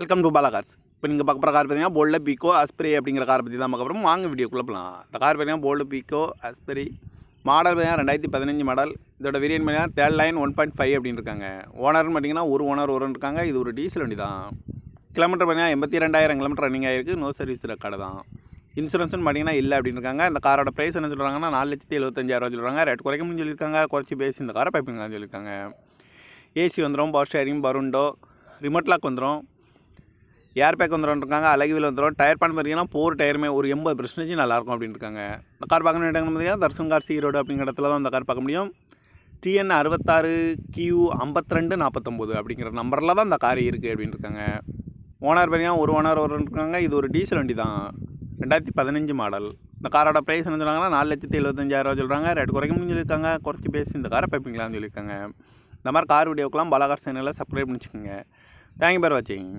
Welcome to Bala cars இப்போ நீங்கள் பார்க்க போகிற கார் பார்த்தீங்கன்னா போல்டு பீக்கோ அஸ்பிரி அப்படிங்கிற கார் பற்றி தான் பார்க்க போகிறோம் வாங்க வீடியோக்குள்ளே போகலாம் இந்த கார் பார்த்தீங்கன்னா போல்டு பீக்கோ அஸ்பிரி மாடல் பார்த்தீங்கன்னா ரெண்டாயிரத்தி பதினஞ்சு மாடல் இதோட வேரியன் பார்த்தீங்கன்னா third line one point five அப்படின்னு இருக்காங்க. ஓனர்னு பார்த்தீங்கன்னா ஒரு ஓனர் ஒருன்னு இருக்காங்க. இது ஒரு டீசல் வண்டி தான். கிலோமீட்டர் பார்த்தீங்கன்னா எண்பத்தி ரெண்டாயிரம் கிலோமீட்டர் ரன்னிங் ஆயிருக்கு. நோ சர்வீஸ் ரெக்கார்டு தான். இன்சூரன்ஸ்னு பார்த்தீங்கன்னா இல்லை அப்படின்னு இருக்காங்க. இந்த காரோட ப்ரைஸ் என்ன சொல்கிறாங்கன்னா நாலு லட்சத்தி எழுபத்தஞ்சாயிரம் சொல்கிறாங்க ரேட் குறைக்கணும்னு சொல்லியிருக்காங்க. குறைச்சி பேசி இந்த காரை பைப்பிங்கன்னு சொல்லியிருக்காங்க. ஏசி வந்துடும் பவர் ஸ்டேரிங் பருண்டோ ரிமோட் லாக் வந்துடும் ஏர் பேக் வந்துடும் இருக்காங்க வந்துடும் டயர் பண்ண பார்த்தீங்கன்னா போர் டயருமே ஒரு எண்பது பர்சன்டேஜ் நல்லாயிருக்கும் அப்படின்னு இருக்காங்க இந்த கார் பார்க்கணும் பார்த்தீங்கன்னா தர்சன் கார் சி அப்படிங்கிற இடத்துல தான் அந்த கார் பார்க்க முடியும். டிஎன் அறுபத்தாறு கியூ ஐம்பத்தி ரெண்டு நாற்பத்தொம்போது அப்படிங்கிற நம்பரில் தான் இந்த கார் இருக்குது அப்படின்னு இருக்காங்க ஓனர் பார்த்தீங்கன்னா ஒரு ஓனர் ஒரு இருக்காங்க இது ஒரு டீசல் வண்டி தான். ரெண்டாயிரத்தி பதினஞ்சு மாடல் இந்த காரோட ப்ரைஸ் என்ன சொன்னாங்கன்னா நாலு லட்சத்தி எழுபத்தஞ்சாயிரம் சொல்கிறாங்க ரேட் குறைக்கணும்னு சொல்லியிருக்காங்க. குறைச்சி பேசி இந்த காரை பைப்பிங்களான்னு சொல்லியிருக்காங்க. இந்த மாதிரி கார் வீடியோக்கெல்லாம் பலகார் சேனலில் சப்ஸ்கிரைப் பண்ணிச்சுக்கோங்க. தேங்க்யூ பார் வாட்சிங்